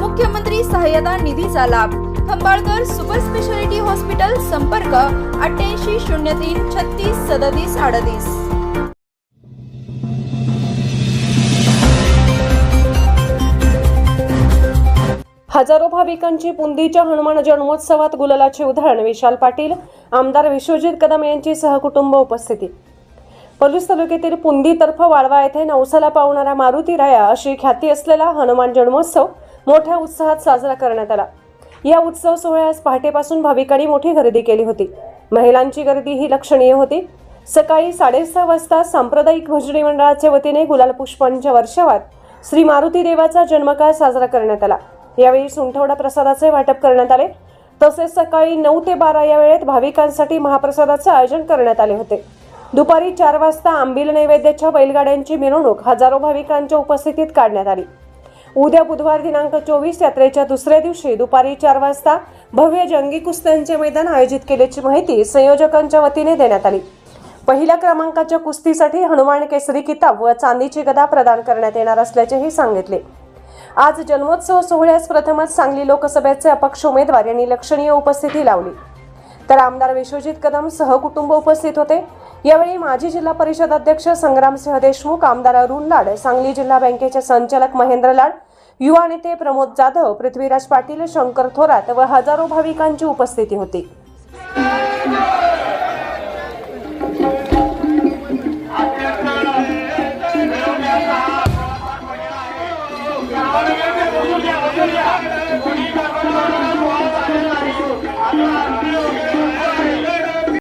मुख्यमंत्री सहाय्यता निधीचा लाभ. खंबाळकर सुपर स्पेशालिटी हॉस्पिटल संपर्क अठ्ठ्याऐंशी शून्य तीन छत्तीस सदतीस अडतीस. हजारो भाविकांची पुंदीच्या हनुमान जन्मोत्सवात गुलालाचे उदाहरण विशाल पाटील आमदार विश्वजित कदम यांची सहकुटुंब उपस्थिती. पलूस तालुक्यातील पुंदी तर्फ वाळवा येथे नवसाला पावणारा मारुती राया अशी ख्याती असलेला हनुमान जन्मोत्सव मोठ्या उत्साहात साजरा करण्यात आला. या उत्सव सोहळ्यास पहाटेपासून भाविकांनी मोठी गर्दी केली होती. महिलांची गर्दी ही लक्षणीय होती. सकाळी साडेसहा वाजता सांप्रदायिक भजनी मंडळाच्या वतीने गुलाल पुष्पांच्या वर्षावात श्री मारुती देवाचा जन्मकाळ साजरा करण्यात आला. यावेळी सुंठवडा प्रसादाचे वाटप करण्यात आले. तसेच सकाळी नऊ ते बारा या वेळेत भाविकांसाठी महाप्रसादाचे आयोजन करण्यात आले होते. दुपारी चार वाजता आंबील नैवेद्याच्या बैलगाड्यांची मिरवणूक हजारो भाविकांच्या उपस्थितीत काढण्यात आली. उद्या बुधवार दिनांक चोवीस यात्रेच्या दुसऱ्या दिवशी दुपारी चार वाजता भव्य जंगी कुस्त्यांचे मैदान आयोजित केल्याची माहिती संयोजकांच्या वतीने देण्यात आली. पहिल्या क्रमांकाच्या कुस्तीसाठी हनुमान केसरी किताब व चांदीची गदा प्रदान करण्यात येणार असल्याचेही सांगितले. आज जन्मोत्सव सोहळ्यास प्रथमच सांगली लोकसभेचे अपक्ष उमेदवार यांनी लक्षणीय उपस्थिती लावली. तर आमदार विश्वजित कदम सहकुटुंब उपस्थित होते. यावेळी माजी जिल्हा परिषद अध्यक्ष संग्रामसिंह देशमुख आमदार अरुण लाड सांगली जिल्हा बँकेचे संचालक महेंद्र लाड युवा नेते प्रमोद जाधव पृथ्वीराज पाटील शंकर थोरात व हजारो भाविकांची उपस्थिती होती.